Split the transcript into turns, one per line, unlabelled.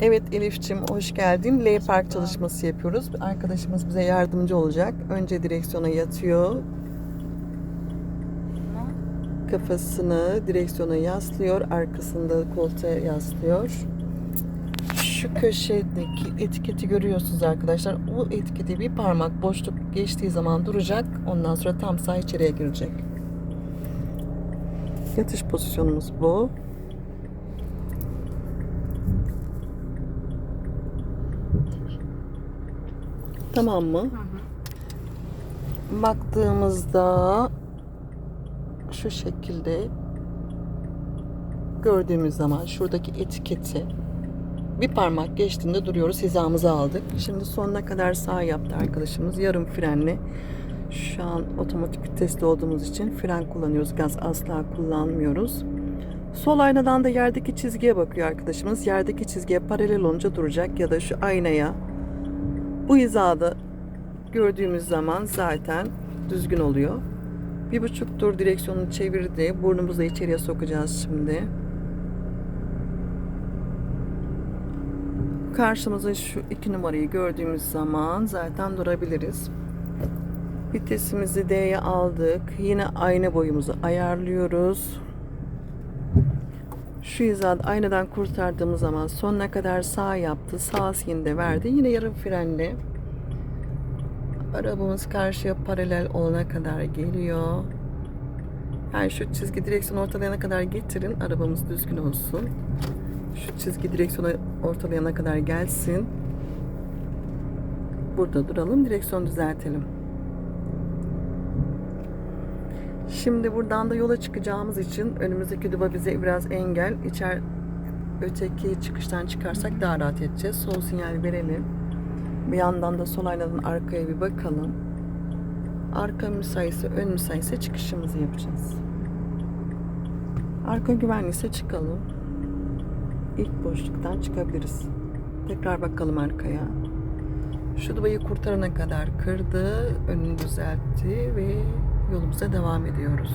Evet Elif'ciğim hoş geldin. L park çalışması yapıyoruz. Arkadaşımız bize yardımcı olacak. Önce direksiyona yatıyor. Kafasını direksiyona yaslıyor. Arkasında koltuğa yaslıyor. Şu köşedeki etiketi görüyorsunuz arkadaşlar. O etiketi bir parmak boşluk geçtiği zaman duracak. Ondan sonra tam sağ içeriye girecek. Yatış pozisyonumuz bu. Tamam mı? Baktığımızda şu şekilde gördüğümüz zaman şuradaki etiketi bir parmak geçtiğinde duruyoruz. Hizamızı aldık. Şimdi sonuna kadar sağ yaptı arkadaşımız. Yarım frenle. Şu an otomatik vitesli olduğumuz için fren kullanıyoruz. Gaz asla kullanmıyoruz. Sol aynadan da yerdeki çizgiye bakıyor arkadaşımız. Yerdeki çizgiye paralel olunca duracak ya da şu aynaya bu hizada gördüğümüz zaman zaten düzgün oluyor. Bir buçuk tur direksiyonu çevirdi. Burnumuzu içeriye sokacağız şimdi. Karşımıza şu iki numarayı gördüğümüz zaman zaten durabiliriz. Vitesimizi D'ye aldık. Yine ayna boyumuzu ayarlıyoruz. Şu hizada aynadan kurtardığımız zaman sonuna kadar sağ yaptı. Sağ sinyalini de verdi. Yine yarım frenle arabamız karşıya paralel olana kadar geliyor. Yani şu çizgi direksiyonu ortalayana kadar getirin. Arabamız düzgün olsun. Şu çizgi direksiyonu ortalayana kadar gelsin. Burada duralım. Direksiyonu düzeltelim. Şimdi buradan da yola çıkacağımız için önümüzdeki duba bize biraz engel. İçer öteki çıkıştan çıkarsak daha rahat edeceğiz. Sol sinyal verelim. Bir yandan da sol aynadan arkaya bir bakalım. Arka müsaitse, ön müsaitse çıkışımızı yapacağız. Arka güvenliyse çıkalım. İlk boşluktan çıkabiliriz. Tekrar bakalım arkaya. Şu dubayı kurtarana kadar kırdı, önünü düzeltti ve yolumuza devam ediyoruz.